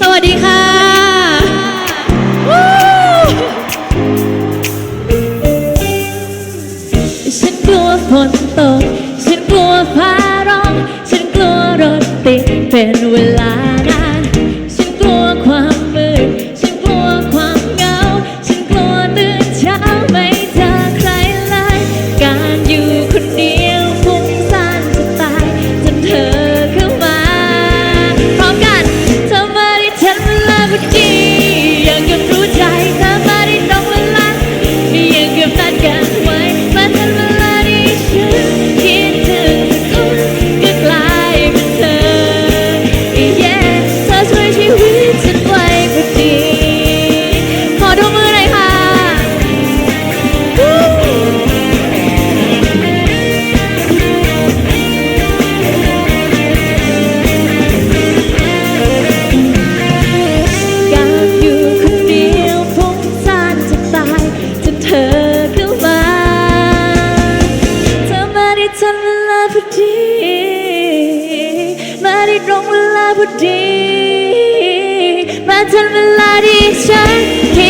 สวัสดีค่ะ ฉันกลัวฝนตก ฉันกลัวฟ้าร้อง ฉันกลัวรถติดเป็นเวลา อดี มาได้ตรงเวลาพอดี มาทันเวลาที่ฉันคิด